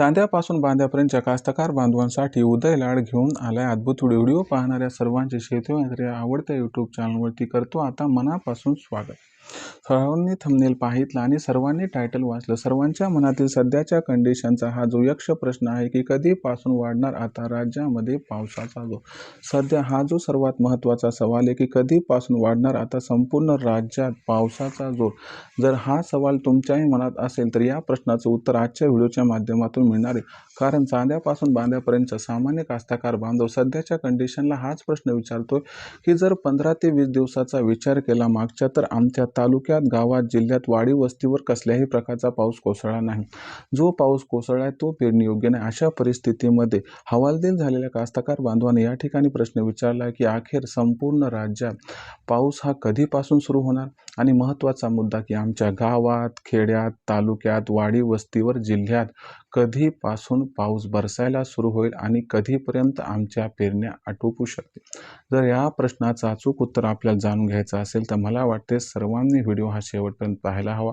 चांद्यापासून बांध्यापर्यंतच्या कास्तकार बांधवांसाठी उदय लाड घेऊन आलाय अद्भुत व्हिडिओ व्हिडिओ पाहणाऱ्या सर्वांचे शेतकरी आवडत्या यूट्यूब चॅनलवरती करतो आता मनापासून स्वागत. सर्वांनी थंबनेल पाहितलं आणि सर्वांनी टायटल वाचलं. सर्वांच्या मनातील सध्याच्या कंडिशनचा हा जो यक्ष प्रश्न आहे की कधीपासून वाढणार आता राज्यामध्ये पावसाचा जो? सध्या हा जो सर्वात महत्त्वाचा सवाल आहे की कधीपासून वाढणार आता संपूर्ण राज्यात पावसाचा जोर जर हा सवाल तुमच्याही मनात असेल तर या प्रश्नाचं उत्तर आजच्या व्हिडिओच्या माध्यमातून मिळणार आहे. कारण चांद्यापासून बांध्यापर्यंतचा सामान्य कास्ताकार बांधव सध्याच्या कंडिशनला हाच प्रश्न विचारतोय की जर पंधरा ते वीस दिवसाचा विचार केला मागच्या तर आमच्या तालुक्यात गावात जिल्ह्यात वाडी वस्तीवर कसल्याही प्रकारचा पाऊस कोसळला नाही. जो पाऊस कोसळला आहे तो पेरणी योग्य नाही. अशा परिस्थितीमध्ये हवालदिल झालेल्या कास्तकार बांधवाने या ठिकाणी प्रश्न विचारला आहे की अखेर संपूर्ण राज्यात पाऊस हा कधीपासून सुरू होणार? आणि महत्त्वाचा मुद्दा की आमच्या गावात खेड्यात तालुक्यात वाडी वस्तीवर जिल्ह्यात कधीपासून पाऊस बरसायला सुरू होईल आणि कधीपर्यंत आमच्या पेरण्या आटोपू शकतील? जर या प्रश्नाचं अचूक उत्तर आपल्याला जाणून घ्यायचं असेल तर मला वाटते सर्वांनी व्हिडिओ हा शेवटपर्यंत पाहायला हवा.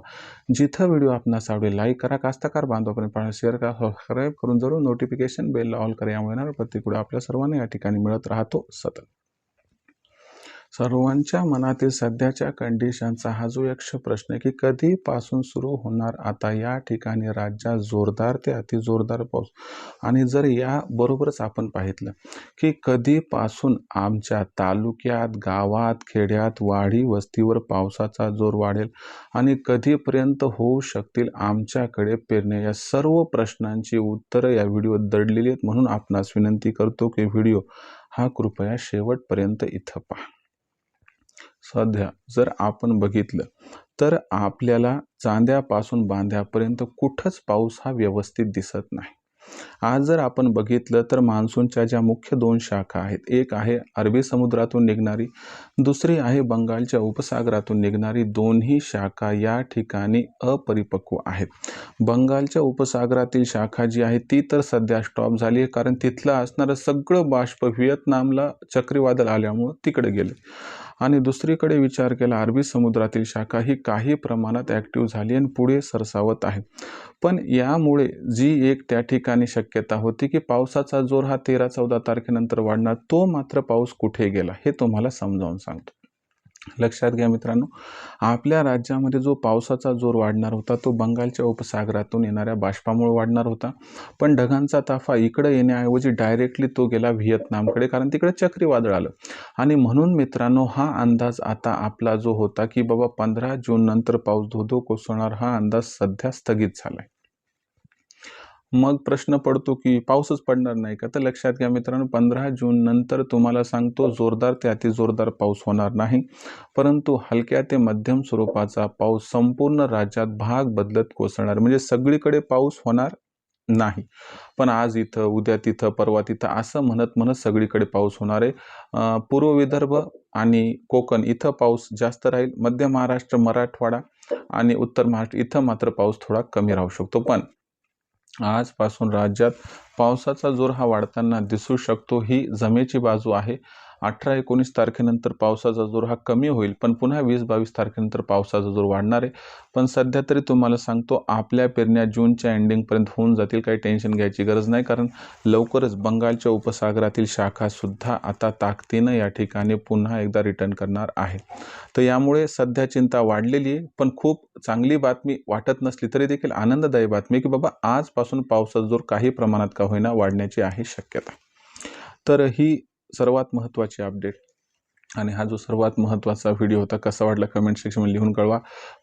जिथं व्हिडिओ आपणास आवडेल लाईक करा कास्तकार बांधवापर्यंत पाहणं शेअर करा सबस्क्राईब करून जरूर नोटिफिकेशन बेलला ऑल करा यामुळे येणार प्रत्येक आपल्या सर्वांना या ठिकाणी मिळत राहतो सतत. सर्वांच्या मनातील सध्याच्या कंडिशनचा हा जो यक्ष प्रश्न आहे की कधीपासून सुरू होणार आता? या ठिकाणी राज्यात जोरदार ते अतिजोरदार पाऊस. आणि जर या बरोबरच आपण पाहितलं की कधीपासून आमच्या तालुक्यात गावात खेड्यात वाढी वस्तीवर पावसाचा जोर वाढेल आणि कधीपर्यंत होऊ शकतील आमच्याकडे पेरणे या सर्व प्रश्नांची उत्तरं या व्हिडिओत दडलेली आहेत. म्हणून आपणास विनंती करतो की व्हिडिओ हा कृपया शेवटपर्यंत इथं पहा. सध्या जर आपण बघितलं तर आपल्याला चांद्यापासून बांध्यापर्यंत कुठंच पाऊस हा व्यवस्थित दिसत नाही. आज जर आपण बघितलं तर मान्सूनच्या ज्या मुख्य दोन शाखा आहेत एक आहे अरबी समुद्रातून निघणारी दुसरी आहे बंगालच्या उपसागरातून निघणारी दोन्ही शाखा या ठिकाणी अपरिपक्व आहेत. बंगालच्या उपसागरातील शाखा जी आहे ती तर सध्या स्टॉप झाली आहे कारण तिथलं असणारं सगळं बाष्प व्हिएतनामला चक्रीवादळ आल्यामुळं तिकडे गेले. आणि दुसरीकडे विचार केला अरबी समुद्रातील शाखा ही काही प्रमाणात ॲक्टिव्ह झाली आणि पुढे सरसावत आहे. पण यामुळे जी एक त्या ठिकाणी शक्यता होती की पावसाचा जोर हा तेरा चौदा तारखेनंतर वाढणार तो मात्र पाऊस कुठे गेला हे तुम्हाला समजावून सांगतो. लक्षात घ्या मित्रांनो आपल्या राज्यामध्ये जो पावसाचा जोर वाढणार होता तो बंगालच्या उपसागरातून येणाऱ्या बाष्पामुळे वाढणार होता. पण ढगांचा ताफा इकडे येण्याऐवजी डायरेक्टली तो गेला व्हिएतनामकडे कारण तिकडे चक्रीवादळ आलं. आणि म्हणून मित्रांनो हा अंदाज आता आपला जो होता की बाबा पंधरा जून नंतर पाऊस धोधो कोसळणार हा अंदाज सध्या स्थगित झाला आहे मग प्रश्न पडतो की पाऊसच पडणार नाही का? तर लक्षात घ्या मित्रांनो पंधरा जून नंतर तुम्हाला सांगतो जोरदार ते अति जोरदार पाऊस होणार नाही. परंतु हलक्या ते मध्यम स्वरूपाचा पाऊस संपूर्ण राज्यात भाग बदलत कोसळणार. म्हणजे सगळीकडे पाऊस होणार नाही. पण आज इथं उद्या तिथं परवा तिथं असं म्हणत म्हणत सगळीकडे पाऊस होणार आहे. पूर्व विदर्भ आणि कोकण इथं पाऊस जास्त राहील. मध्य महाराष्ट्र मराठवाडा आणि उत्तर महाराष्ट्र इथं मात्र पाऊस थोडा कमी राहू शकतो. पण आजपासून राज्यात पावसाचा जोर हा वाढताना दिसू शकतो. ही जमेची बाजू आहे. अठरा एकोणीस तारखेनंतर पावसाचा जोर हा कमी होईल पण पुन्हा वीस बावीस तारखेनंतर पावसाचा जोर वाढणार आहे. पण सध्या तरी तुम्हाला सांगतो आपल्या पेरण्या जूनच्या एंडिंगपर्यंत होऊन जातील काही टेन्शन घ्यायची गरज नाही. कारण लवकरच बंगालच्या उपसागरातील शाखासुद्धा आता ताकदीनं या ठिकाणी पुन्हा एकदा रिटर्न करणार आहे. तर यामुळे सध्या चिंता वाढलेली आहे पण खूप चांगली बातमी वाटत नसली तरी देखील आनंददायी बातमी की बाबा आजपासून पावसाचा जोर काही प्रमाणात का होईना वाढण्याची आहे शक्यता. तर ही सर्वात महत्त्वाची अपडेट आणि हा जो सर्वात महत्त्वाचा व्हिडिओ होता कसा वाटला कमेंट सेक्शनमध्ये लिहून कळवा.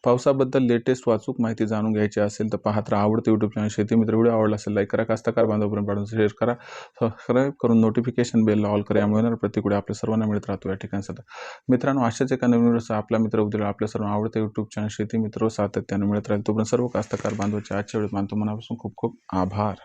पावसाबद्दल लेटेस्ट वाचूक माहिती जाणून घ्यायची असेल तर पाहत राहा. आवडतं यूट्यूब चॅनल शेती मित्र व्हिडिओ आवडला असेल लाईक करा. कास्तकार बांधवपर्यंत पाठवून शेअर करा. सबस्क्राईब करून नोटिफिकेशन बेलला ऑल करा. यामुळे प्रत्येक आपल्या सर्वांना मिळत राहतो या ठिकाणी सध्या मित्रांनो अशाच एका नवीन व्हिडिओचा आपला मित्र उद्या आपल्या सर्व आवडतं यूट्यूब चॅनल शेती मित्र सातत्यानं मिळत राहील. तोपर्यंत सर्व कास्तकार बांधवच्या आजच्या वेळेत मानतो. मनापासून खूप खूप आभार.